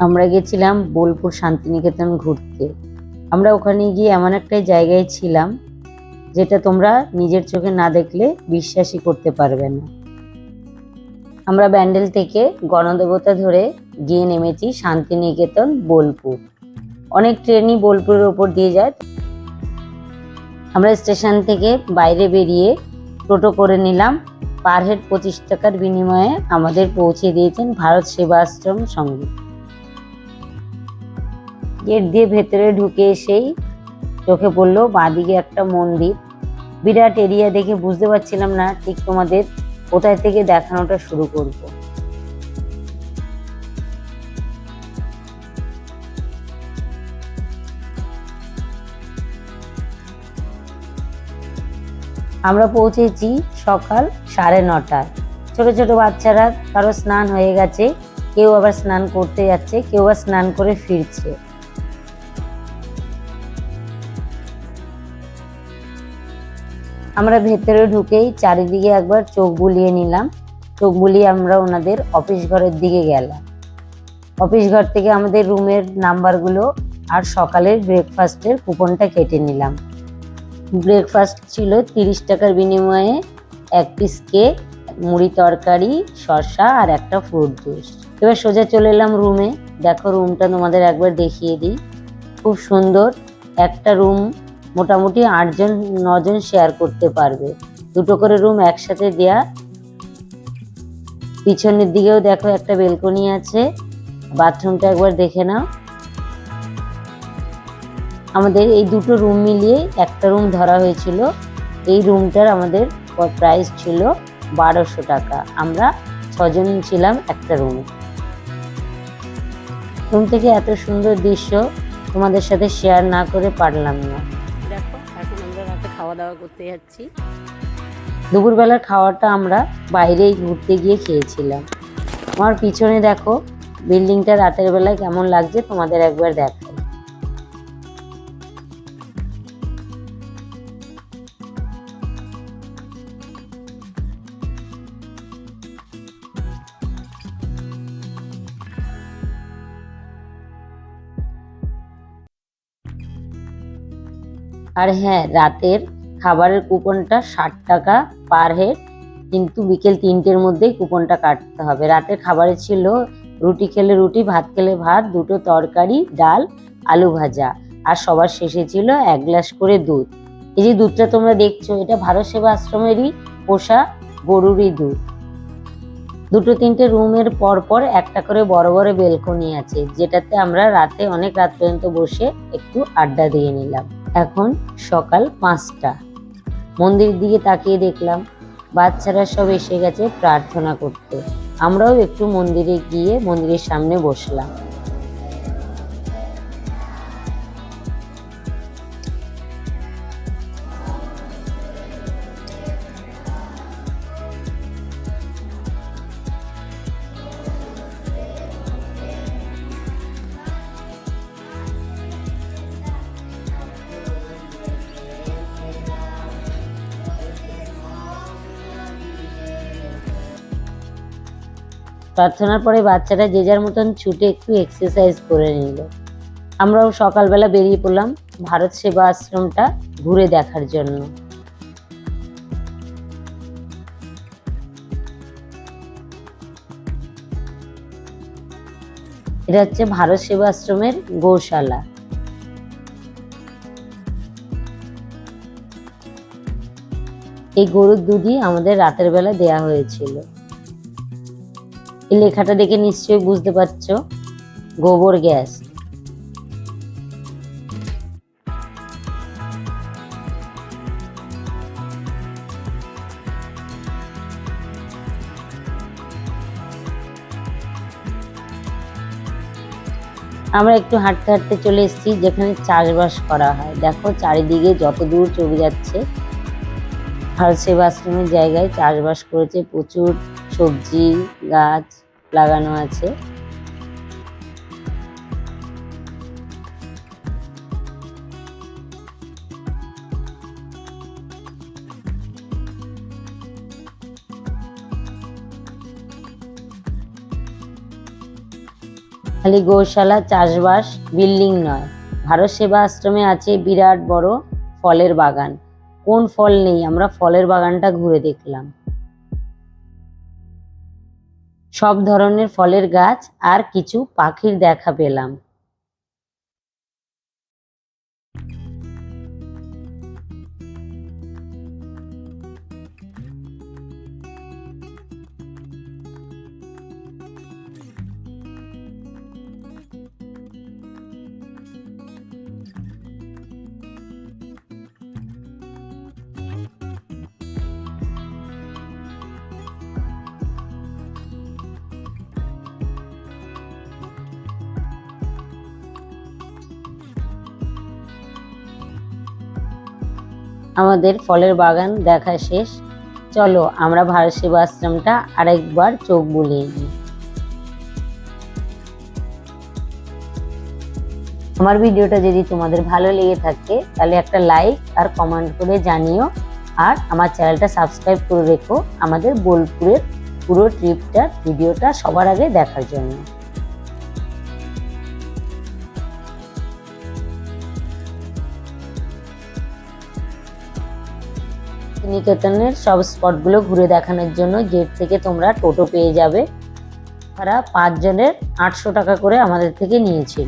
আমরা গেছিলাম বোলপুর শান্তিনিকেতন ঘুরতে। আমরা ওখানে গিয়ে এমন একটা জায়গায় ছিলাম, যেটা তোমরা নিজের চোখে না দেখলে বিশ্বাসই করতে পারবে না। আমরা ব্যান্ডেল থেকে গণদেবতা ধরে গিয়ে নেমেছি শান্তিনিকেতন বোলপুর। অনেক ট্রেনই বোলপুরের ওপর দিয়ে যায়। আমরা স্টেশন থেকে বাইরে বেরিয়ে টোটো করে নিলাম। পার হেড পঁচিশ টাকার বিনিময়ে আমাদের পৌঁছে দিয়েছেন ভারত সেবা আশ্রম সঙ্গে। গেট দিয়ে ভেতরে ঢুকে এসেই চোখে পড়ল বাঁদিকে একটা মন্দির। বিরাট এরিয়া দেখে বুঝতে পারছিলাম না ঠিক তোমাদের কোথায় থেকে দেখানোটা শুরু করব। আমরা পৌঁছেছি সকাল সাড়ে নটায়। ছোট ছোট বাচ্চারা কারও স্নান হয়ে গেছে, কেউ আবার স্নান করতে যাচ্ছে, কেউ আবার স্নান করে ফিরছে। আমরা ভেতরে ঢুকেই চারিদিকে একবার চোখ বুলিয়ে নিলাম। চোখ বুলিয়ে আমরা ওনাদের অফিস ঘরের দিকে গেলাম। অফিস ঘর থেকে আমাদের রুমের নাম্বারগুলো আর সকালের ব্রেকফাস্টের কুপনটা কেটে নিলাম। ব্রেকফাস্ট ছিল তিরিশ টাকার বিনিময়ে এক পিস কেক মুড়ি তরকারি, শসা আর একটা ফ্রুট জুস এবার সোজা চলে এলাম রুমে দেখো রুমটা তোমাদের একবার দেখিয়ে দিই। খুব সুন্দর। একটা রুম মোটামুটি আটজন, নজন শেয়ার করতে পারবে। দুটো করে রুম একসাথে দেয়া। পিছনের দিকেও দেখো একটা বেলকনি আছে। বাথরুমটা একবার দেখে নাও। আমাদের এই দুটো রুম মিলিয়ে একটা রুম ধরা হয়েছিল। এই রুমটার আমাদের প্রাইস ছিল বারোশো টাকা। আমরা ছজন ছিলাম একটা রুমে রুম থেকে এত সুন্দর দৃশ্য তোমাদের সাথে শেয়ার না করে পারলাম না। দাওয়া করতে যাচ্ছি। দুপুরবেলার খাওয়াটা আমরা বাইরেই ঘুরতে গিয়ে খেয়েছিলাম। আমার পিছনে দেখো, বিল্ডিংটা রাতের বেলায় কেমন লাগছে তোমাদের একবার দেখো আর হ্যাঁ রাতের খাবারের কুপনটা ষাট টাকা পার হেড, কিন্তু বিকেল তিনটের মধ্যেই কুপনটা কাটতে হবে। রাতের খাবারে ছিল রুটি খেলে রুটি, ভাত খেলে ভাত, দুটো তরকারি, ডাল, আলু ভাজা, আর সবার শেষে ছিল এক গ্লাস করে দুধ। এই যে দুধটা তোমরা দেখছ, এটা ভারত সেবা আশ্রমেরই পোষা গরুরই দুধ। দুটো তিনটে রুমের পর পর একটা করে বড় বড় বেলকনি আছে, যেটাতে আমরা রাতে অনেক রাত পর্যন্ত বসে একটু আড্ডা দিয়ে নিলাম। এখন সকাল পাঁচটা। মন্দিরের দিকে তাকিয়ে দেখলাম, বাচ্চারা সব এসে গেছে প্রার্থনা করতে। আমরাও একটু মন্দিরে গিয়ে মন্দিরের সামনে বসলাম। প্রার্থনার পরে বাচ্চারা যে যার মতন ছুটে একটু এক্সারসাইজ করে নিল। আমরাও সকালবেলা বেরিয়ে পড়লাম ভারত সেবা আশ্রমটা ঘুরে দেখার জন্য। এটা হচ্ছে ভারত সেবা আশ্রমের গৌশালা। এই গরুর দুধই আমাদের রাতের বেলা দেয়া হয়েছিল। এই লেখাটা দেখে নিশ্চয়ই বুঝতে পারছ। গোবর গ্যাস। আমরা একটু হাঁটতে হাঁটতে চলে এসেছি, যেখানে চাষবাস করা হয়। দেখো, চারিদিকে যত দূর চলে যাচ্ছে, ভারত জায়গায় চাষবাস করেছে প্রচুর সবজি, গাছ লাগানো আছে। খালি গৌশালা চাষবাস বিল্ডিং নয়, ভারত সেবা আশ্রমে আছে বিরাট বড় ফলের বাগান। কোন ফল নেই? আমরা ফলের বাগানটা ঘুরে দেখলাম। সব ধরনের ফলের গাছ আর কিছু পাখির দেখা পেলাম। আমাদের ফলের বাগান দেখা শেষ। চলো, আমরা ভারত সেবা আশ্রমটা আরেকবার চোখ বুলিয়ে নিই। আমার ভিডিওটা যদি তোমাদের ভালো লেগে থাকে, তাহলে একটা লাইক আর কমেন্ট করে জানিও। আর আমার চ্যানেলটা সাবস্ক্রাইব করে রেখো আমাদের বোলপুরের পুরো ট্রিপটার ভিডিওটা সবার আগে দেখার জন্য। নিকেতনের সব স্পটগুলো ঘুরে দেখানোর জন্য গেট থেকে তোমরা টোটো পেয়ে যাবে। তারা পাঁচজনের আটশো টাকা করে আমাদের থেকে নিয়েছিল।